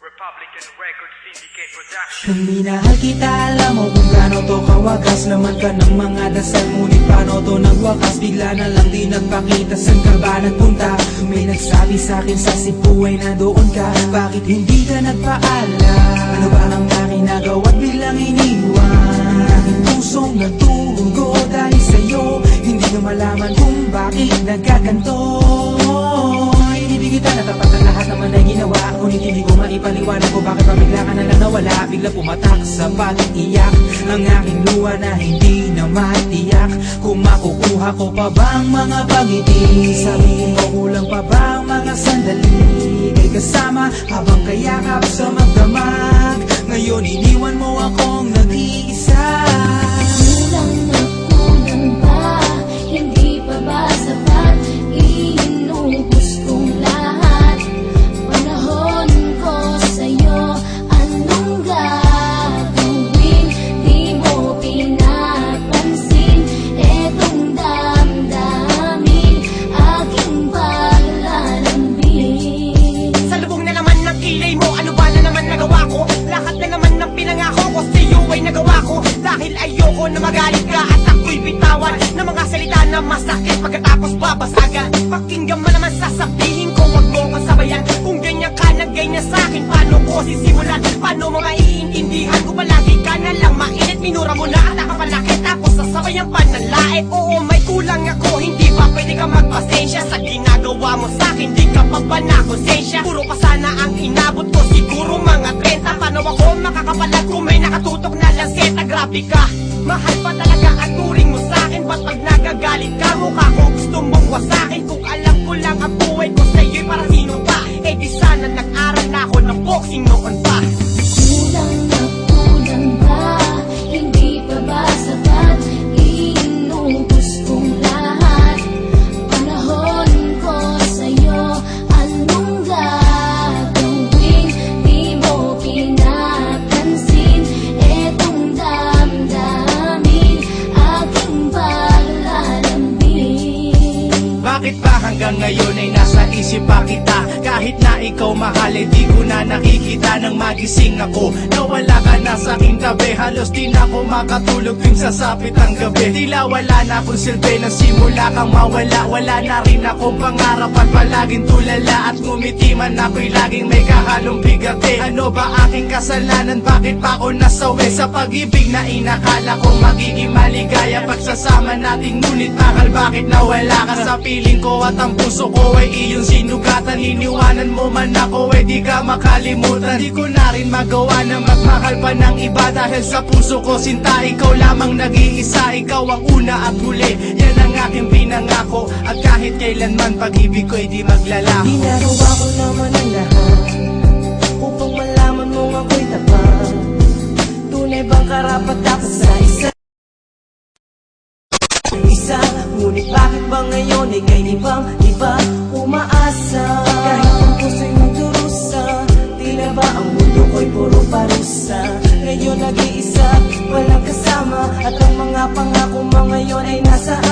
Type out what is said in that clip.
Republican Record Syndicate Production. Kung minahal kita, alam mo kung gaano to kawagas Laman ka ng mga dasal, ngunit paano to nagwakas Bigla na lang di nagpakita, saan ka ba nagpunta? May nagsabi sa akin sa Cebu ay nandoon ka Bakit hindi ka nagpaalam? Ano ba ang aking nagawa't biglang iniwan? Aking pusong nagtugo dahil sa'yo Hindi na malaman kung bakit nagkaganto Inibig kita na tapat ang lahat naman ay ginawa. Ngunit hindi ko maipaliwanag kung bakit pamigla ka na lang nawala. Bigla pumatak sa pag-iyak Ang aking luha na hindi na matiyak. Kung makukuha ko pa bang mga pangiti Sabihin ko kulang pa bang mga sandali? Kay kasama habang kayakap sa magdamag? Ngayon iniwan mo akong nag-iisa Pagkatapos babasagan Pakinggan mo naman sasabihin ko Huwag mo kong sabayan Kung ganyan ka na ganyan sa'kin Paano ko sisimulan? Paano mo maiintindihan ko palagi ka na lang mainit? Minura mo na at nakapanakit. Tapos sasabayan pa ng lait Oo may kulang ako. Hindi ba pwede ka magpasensya Sa ginagawa mo sa'kin Di ka pa ba nakonsensya? Puro pa sana ang inabot ko Siguro mga 30 Paano ako makakapalag Kung may nakatutok na lanseta? Grabe ka. Mahal pa talaga Bakit ba hanggang ngayon ay nasa isip pa kita Kahit na ikaw mahal eh di ko na nakikita Nang magising ako. Nawala ka na sa aking tabi Halos di ako makatulog tuwing sasapit ang gabi. Tila wala na akong silbi Nang simula kang mawala. Wala na rin akong pangarap At palaging tulala. At ngumiti man ako'y laging may kahalong bigate. Ano ba aking kasalanan? Bakit pa ako nasawi? Sa pag-ibig na inakala ko magiging maligaya. Pagsasama nating ngunit akal bakit nawala ka? Sa piling ko At ang puso ko ay iyong sinugatan Iniwanan mo man ako ay di ka makalimutan. Di ko na rin magawa na magmahal pa ng iba Dahil sa puso ko sinta ikaw lamang nag-iisa. Ikaw ang una at huli. Yan ang aking pinangako. At kahit kailanman pag-ibig ko ay di maglalako Ginagawa ko naman ang lahat. Upang malaman mong ako'y tapat Tunay bang karapat dapat sa isa? Isa. Ngunit bakit ba ngayon ay kay ibang iba? Umaasa puro parusa. Ngayon nag-iisa, walang kasama. At ang mga pangako mo ngayon ay nasaan